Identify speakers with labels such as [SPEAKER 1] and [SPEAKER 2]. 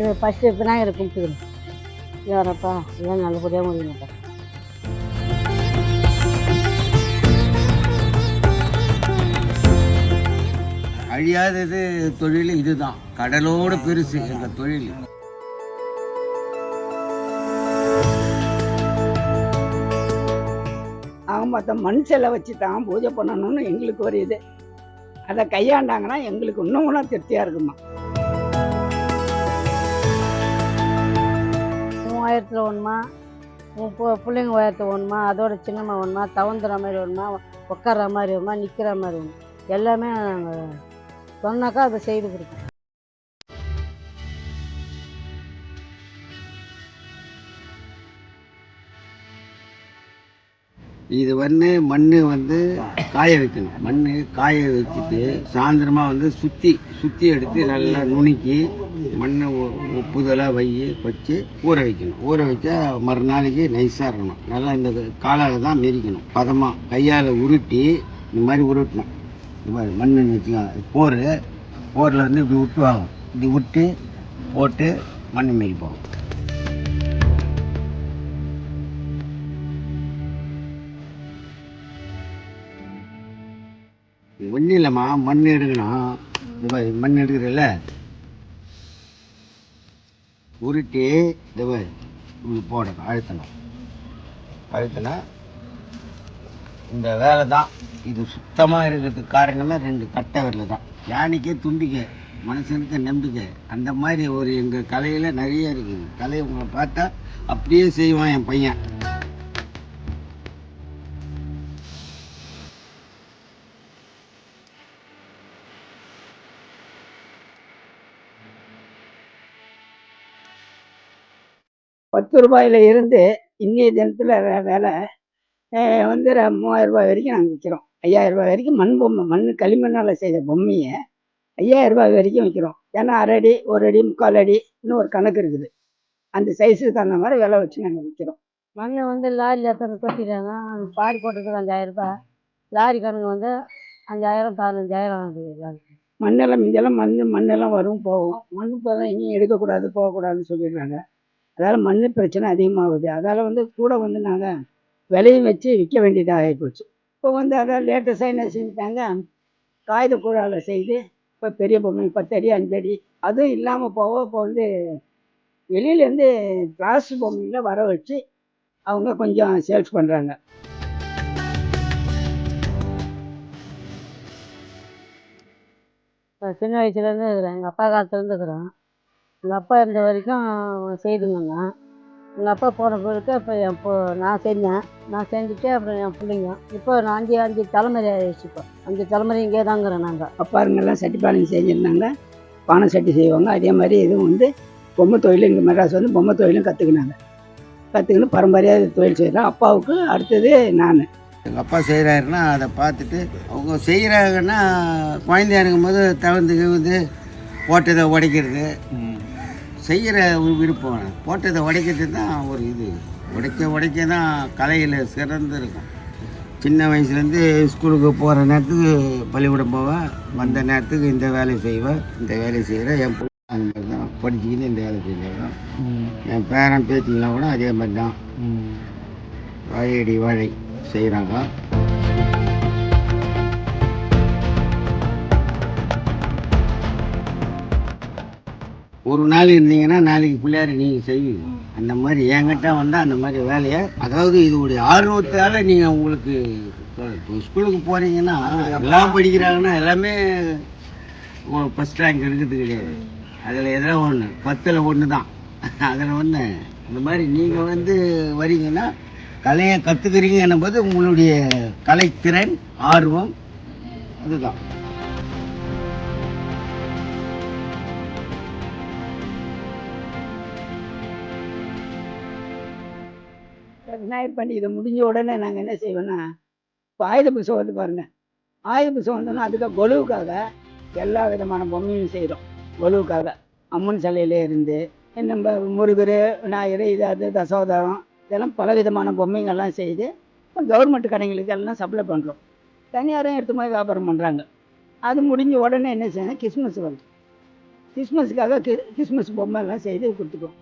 [SPEAKER 1] இது ஃபஸ்ட்டு விநாயகரை கும்பிட்டுக்கிறேன் யாரப்பா இதெல்லாம் நல்லபடியாக முடியுமாப்பா
[SPEAKER 2] அழியாதது தொழில் இதுதான். கடலோடு பெருசு எங்கள் தொழில்.
[SPEAKER 3] அவங்க மற்ற மண் சிலை வச்சு தான் பூஜை பண்ணணும்னு எங்களுக்கு ஒரு இது. அதை கையாண்டாங்கன்னா எங்களுக்கு இன்னும் கூட திருப்தியாக இருக்குமா
[SPEAKER 1] உயரத்தில் ஒன்றுமா பிள்ளைங்க உயரத்தில் ஒன்றுமா அதோட சின்னம்மா ஒன்றுமா தவந்துற மாதிரி ஒன்றுமா உட்கார்ற மாதிரி ஒன்றுமா நிற்கிற மாதிரி ஒன்று எல்லாமே நாங்கள் சொன்னாக்கா அதை செய்து கொடுப்போம்.
[SPEAKER 2] இது வந்து மண் வந்து காய வைக்கணும். மண் காய வச்சுட்டு சாயந்தரமாக வந்து சுற்றி சுற்றி எடுத்து நல்லா நுணுக்கி மண்ணை புதலாக வை வச்சு ஊற வைக்கணும். ஊற வச்சா மறுநாளைக்கு நைஸாக இருக்கணும். நல்லா இந்த காலால் தான் மெரிக்கணும் பதமாக கையால் உருட்டி இந்த மாதிரி உருட்டணும். இந்த மாதிரி மண்ணுன்னு வச்சுக்கலாம் போர் போரில் வந்து இப்படி விட்டுவாங்க இப்படி விட்டு போட்டு மண் மெரிப்போம் ஒன்றும் இல்லைம்மா மண் எடுக்கணும். இந்த மாதிரி மண் எடுக்கிறல்ல? உருட்டி இந்த மாதிரி இப்படி போடணும் அழுத்தணும். அழுத்தினா இந்த வேலை தான். இது சுத்தமாக இருக்கிறதுக்கு காரணமே ரெண்டு கட்டை வரல தான். யானைக்கே தும்பிக்கை மனுஷனுக்கு நம்பிக்கை. அந்த மாதிரி ஒரு எங்கள் கலையில் நிறைய இருக்குது. கலையை உங்களை பார்த்தா அப்படியே செய்வான் என் பையன்.
[SPEAKER 3] பத்து ரூபாயில இருந்து இன்னைய தினத்தில் வேலை வந்து மூவாயிரம் ரூபாய் வரைக்கும் நாங்கள் விற்கிறோம் ஐயாயிரம் ரூபாய் வரைக்கும் மண் பொம்மை மண் களிமண்ணால் செய்த பொம்மையை ஐயாயிரம் ரூபாய் வரைக்கும் விற்கிறோம் ஏன்னா அரை அடி ஒரு அடி முக்கால் அடி இன்னும் ஒரு கணக்கு இருக்குது. அந்த சைஸுக்கு தகுந்த மாதிரி விலை வச்சு நாங்கள் விற்கிறோம்
[SPEAKER 1] மண் வந்து லாரியில் எத்தனை கொட்டிட்டாங்க அந்த பாடி போட்டதுக்கு அஞ்சாயிரம் ரூபாய். லாரி கணக்கு வந்து அஞ்சாயிரம் பதினஞ்சாயிரம் ஆகுது.
[SPEAKER 3] மண்ணெல்லாம் மிஞ்செல்லாம் மண் மண்ணெல்லாம் வரும் போகும். மண் இப்போ தான் எங்கேயும் எடுக்கக்கூடாது போகக்கூடாதுன்னு சொல்லிடுறாங்க. அதால் மண் பிரச்சனை அதிகமாகுது. அதால் வந்து கூட வந்து நாங்கள் விலையும் வச்சு விற்க வேண்டியதாக ஆகிப்போச்சு இப்போ வந்து அதான் லேட்டஸ்டாக என்ன செஞ்சுட்டாங்க? காகித கூழால் செய்து இப்போ பெரிய பொம்மை பத்து அடி அஞ்சு அடி அதுவும் இல்லாமல் போக இப்போ வந்து வெளியிலேருந்து கிளாஸ் பொம்மையில் வர வச்சு அவங்க கொஞ்சம் சேல்ஸ் பண்ணுறாங்க
[SPEAKER 1] இப்போ சின்ன வயசுலேருந்து இருக்கிறேன். எங்கள் அப்பா காலத்துலேருந்து இருக்கிறோம் எங்கள் அப்பா இருந்த வரைக்கும் செய்துங்க எங்கள் அப்பா போன பிறகு இப்போ என் இப்போ நான் செஞ்சேன். நான் செஞ்சுட்டு அப்புறம் என் பிள்ளைங்க. இப்போ நான் அஞ்சு அஞ்சு தலைமுறை ஆயிடுச்சு இப்போ. அஞ்சு தலைமுறை இங்கே தாங்கிறோம் நாங்கள்
[SPEAKER 3] அப்பாருங்கெல்லாம் சட்டி பானைங்க செஞ்சுருந்தாங்க. பானை சட்டி செய்வாங்க. அதே மாதிரி இதுவும் வந்து பொம்மை தொழில் இங்கே மெட்ராஸ் வந்து பொம்மை தொழிலும் கற்றுக்கினாங்க கற்றுக்கின்னு பரம்பரையாக தொழில் செய்கிறோம் அப்பாவுக்கு அடுத்தது நான்.
[SPEAKER 2] எங்கள் அப்பா செய்கிறாருன்னா அதை பார்த்துட்டு அவங்க செய்கிறாங்கன்னா குழந்தையா இருக்கும்போது தவிர்த்து கிவிந்து போட்டதை உடைக்கிறது. செய்கிற ஒரு விருப்பம். போட்டதை உடைக்கிறது தான் ஒரு இது. உடைக்க உடைக்க தான் கலையில் சிறந்து இருக்கும். சின்ன வயசுலேருந்து ஸ்கூலுக்கு போகிற நேரத்துக்கு பள்ளிக்கூடம் போவேன் வந்த நேரத்துக்கு இந்த வேலையை செய்வேன் இந்த வேலையை செய்கிறேன் என் பிள்ளை அந்த மாதிரி தான். படிச்சுக்கின்னு இந்த வேலை செஞ்சாங்க என் பேரன் பேத்திங்களாம் கூட அதே மாதிரி தான். வாழையடி வாழை செய்கிறாங்க ஒரு நாள் இருந்தீங்கன்னா நாளைக்கு பிள்ளையார் நீங்கள் செய்வீங்க. அந்த மாதிரி என்கிட்ட வந்தால் அந்த மாதிரி வேலையை அதாவது இதோடைய ஆர்வத்தால் நீங்கள் உங்களுக்கு இப்போ ஸ்கூலுக்கு போகிறீங்கன்னா எல்லாம் படிக்கிறாங்கன்னா எல்லாமே ஃபஸ்ட் ரேங்க் எடுக்கிறது கிடையாது. அதில் ஏதோ ஒன்று பத்தில் ஒன்று தான் அதில் ஒன்று இந்த மாதிரி நீங்கள் வந்து வரீங்கன்னா கலையை கற்றுக்கிறீங்க என்னும்போது உங்களுடைய கலைத்திறன் ஆர்வம் அதுதான்.
[SPEAKER 3] விநாயகர் பண்டிகை முடிஞ்ச உடனே நாங்கள் என்ன செய்வோன்னா இப்போ ஆயுத புதுசம் வந்து பாருங்க. ஆயுத புதுசம் வந்தோன்னா அதுக்கு கொலுவுக்காக எல்லா விதமான பொம்மையும் செய்கிறோம் கொலுவுக்காக. அம்மன் சிலையிலே இருந்து நம்ம முருகர் விநாயகர் இது அது தசோதரம் இதெல்லாம் பல விதமான பொம்மைங்கள்லாம் செய்து கவர்மெண்ட் கடைங்களுக்கு எல்லாம் சப்ளை பண்ணுறோம் தனியாரும் எடுத்து போய் வியாபாரம் பண்ணுறாங்க அது முடிஞ்ச உடனே என்ன செய்யணும்? கிறிஸ்மஸ் வந்து கிறிஸ்மஸுக்காக கிறிஸ்மஸ் பொம்மை எல்லாம் செய்து கொடுத்துக்குவோம்.